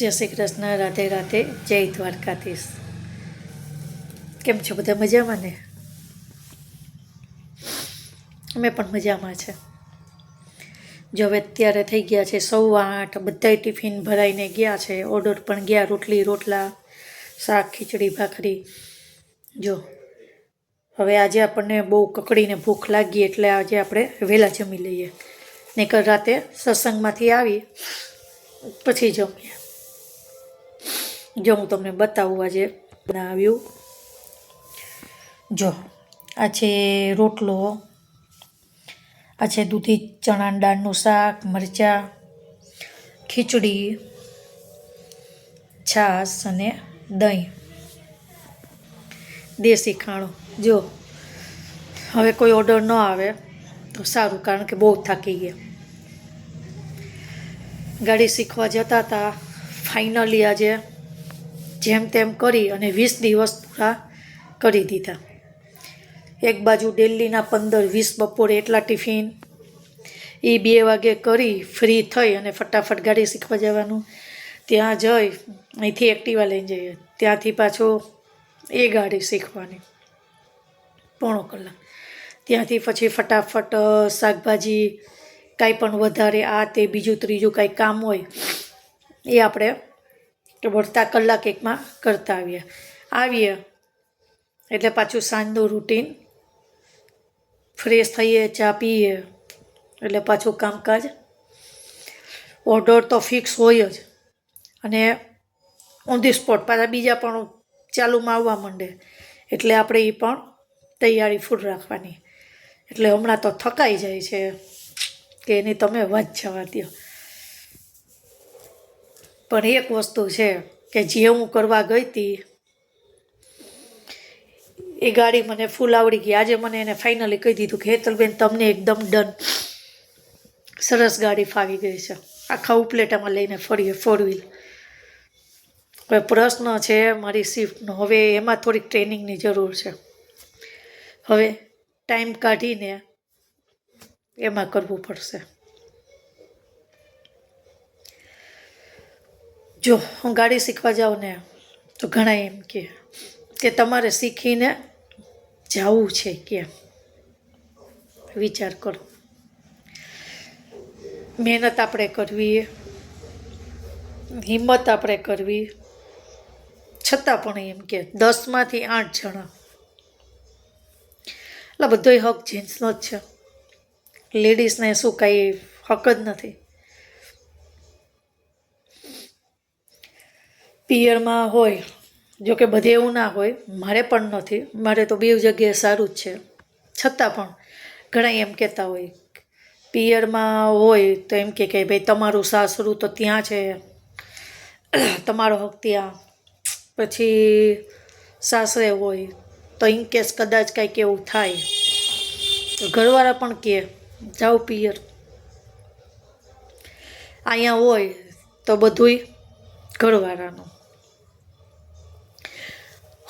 જય શ્રી કૃષ્ણ, રાધે રાધે, જય દ્વારકાધીશ. કેમ છો બધા મજામાં ને? અમે પણ મજામાં છે. જો હવે અત્યારે થઈ ગયા છે સવા આઠ, બધાય ટિફિન ભરાઈને ગયા છે, ઓર્ડર પણ ગયા, રોટલી, રોટલા, શાક, ખીચડી, ભાખરી. જો, હવે આજે આપણને બહુ કકડીને ભૂખ લાગી એટલે આજે આપણે વહેલા જમી લઈએ. નહીંતર રાતે સત્સંગમાંથી આવી, પછી જમીએ. જો હું તમને બતાવું આજે બનાવ્યું. જો, આ છે રોટલો, આ છે દૂધી ચણા દાળનું શાક, મરચાં, ખીચડી, છાશ અને દહીં. દેશી ખાણું. જો, હવે કોઈ ઓર્ડર ન આવે તો સારું, કારણ કે બહુ થાકી ગયા. ગાડી શીખવા જતા હતા. ફાઇનલી આજે જેમ તેમ કરી અને વીસ દિવસ પૂરા કરી દીધા. એક બાજુ દિલ્હીના પંદર વીસ બપોરે એટલા ટિફિન એ બે વાગે કરી ફ્રી થઈ અને ફટાફટ ગાડી શીખવા જવાનું. ત્યાં જઈ, અહીંથી એક્ટિવા લઈને જઈએ. ત્યાંથી પાછો એ ગાડી શીખવાની. પોણો કલાક. ત્યાંથી પછી ફટાફટ શાકભાજી કાંઈ પણ વધારે, આ તે બીજું ત્રીજું કાંઈ કામ હોય, એ આપણે વળતા કલાક એકમાં કરતા આવીએ. આવીએ એટલે પાછું સાંજનું રૂટીન ફ્રેશ થઈએ, ચા પીએ, એટલે પાછું કામકાજ. ઓર્ડર તો ફિક્સ હોય જ. અને ઓન ધી સ્પોટ પાછા બીજા પણ ચાલુમાં આવવા માંડે. એટલે આપણે એ પણ તૈયારી ફૂડ રાખવાની. એટલે હમણાં તો થકાઈ જાય છે કે એની તમે વાત જવા દો પણ એક વસ્તુ છે કે જે હું કરવા ગઈ હતી, એ ગાડી મને ફૂલ આવડી ગઈ. આજે મને એને ફાઇનલી કહી દીધું કે હેતલબેન તમને એકદમ ડન સરસ ગાડી ફાવી ગઈ છે. આખા ઉપલેટામાં લઈને ફરીએ ફોર વ્હીલ હવે પ્રશ્ન છે મારી શિફ્ટનો હવે એમાં થોડીક ટ્રેનિંગની જરૂર છે. હવે ટાઈમ કાઢીને એમાં કરવું પડશે. જો, હું ગાડી શીખવા જાઉં ને, તો ઘણા એમ કે કે તમારે શીખીને જવું છે કે, વિચાર કરો. મહેનત આપણે કરવી, હિંમત આપણે કરવી, છતાં પણ એમ કે, દસમાંથી આઠ જણા. એટલે બધો હક જેન્ટ્સનો જ છે. લેડીઝને શું કાંઈ હક જ નથી. પિયરમાં હોય, જો કે બધે એવું ના હોય, મારે પણ નથી. મારે તો બે જગ્યાએ સારું જ છે. છતાં પણ ઘણા એમ કહેતા હોય, પિયરમાં હોય તો એમ કે ભાઈ તમારું સાસરું તો ત્યાં છે, તમારો હક ત્યાં. પછી સાસરે હોય તો ઇન કેસ કદાચ કાંઈક એવું થાય, તો ઘરવાળા પણ કહે જાઓ પિયર. અહીંયા હોય તો બધુંય ઘરવાળાનું.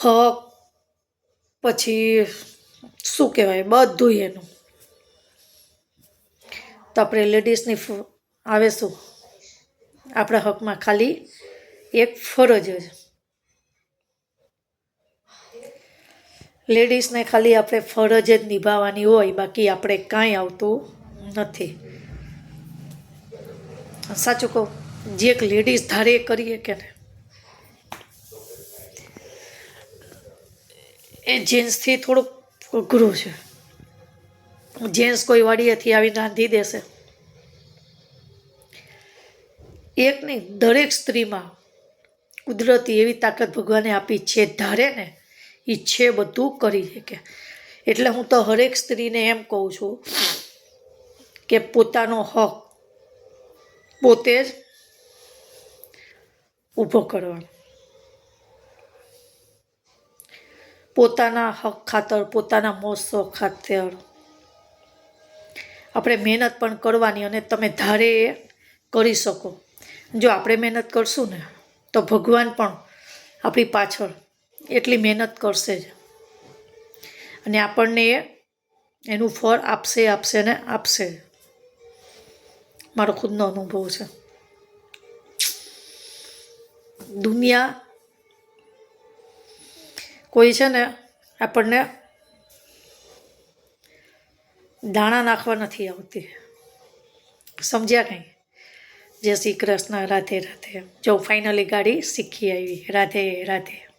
હક, પછી શું કહેવાય, બધું એનું. તો આપણે લેડીઝની આવે શું? આપણા હકમાં ખાલી એક ફરજ જ. લેડીઝને ખાલી આપણે ફરજ જ નિભાવવાની હોય, બાકી આપણે કાંઈ આવતું નથી. સાચું કહું? જે એક લેડીઝ ધારે કરીએ કે ને એ જેન્ટ્સથી થોડુંક અઘરું છે. જેન્ટ્સ કોઈ વાડીએથી આવીને રાંધી દેશે. એક નહીં દરેક સ્ત્રીમાં કુદરતી એવી તાકાત ભગવાને આપી છે, ધારે ને ઈચ્છે બધું કરી શકે. એટલે હું તો હરેક સ્ત્રીને એમ કહું છું કે પોતાનો હક પોતે જ ઊભો કરવાનો. પોતાના હક ખાતર, પોતાના મોસો ખાતર. આપણે મહેનત પણ કરવાની અને તમે ધારે કરી શકો. જો આપણે મહેનત કરશું ને, તો ભગવાન પણ આપણી પાછળ એટલી મહેનત કરશે જ. અને આપણને એનું ફળ આપશે આપશે ને આપશે. મારો ખુદનો અનુભવ છે. દુનિયા કોઈ છે ને આપણને દાણા નાખવા નથી આવતી. સમજ્યા કંઈ? જય શ્રી કૃષ્ણ, રાધે રાધે. જો ફાઇનલી ગાડી શીખી આવી. રાધે રાધે.